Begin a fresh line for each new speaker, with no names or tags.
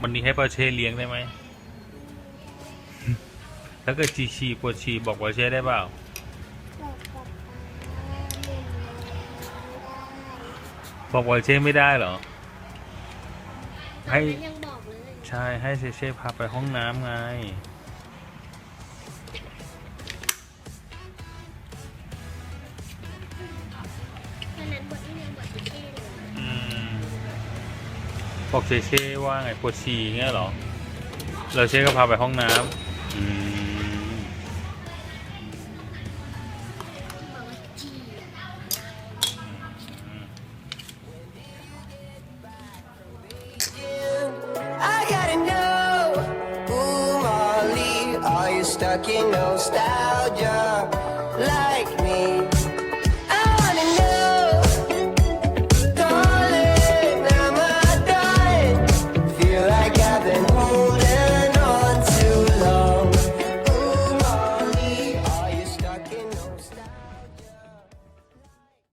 วันนี้ให้ปอเช่เลี้ยงได้ไหมถ้าเกิดจีชีปวดชีบอกปอเช่ได้เปล่า
บอกป
อเช่ไม่ได้เหรอ ให้
ยังบอกเลย
ใช่ ให้เชเช่พาไปห้องน้ำไง
ตอนนั้นบทที่เรียังบทที่
บอกเชเช่ว่าไงปวดฉี่เงี้ยเหรอ เราเช่ก็พาไปห้องน้ำอืม
อกว่าจี
I gotta know, ooh, Molly, are you stuck in nostalgia?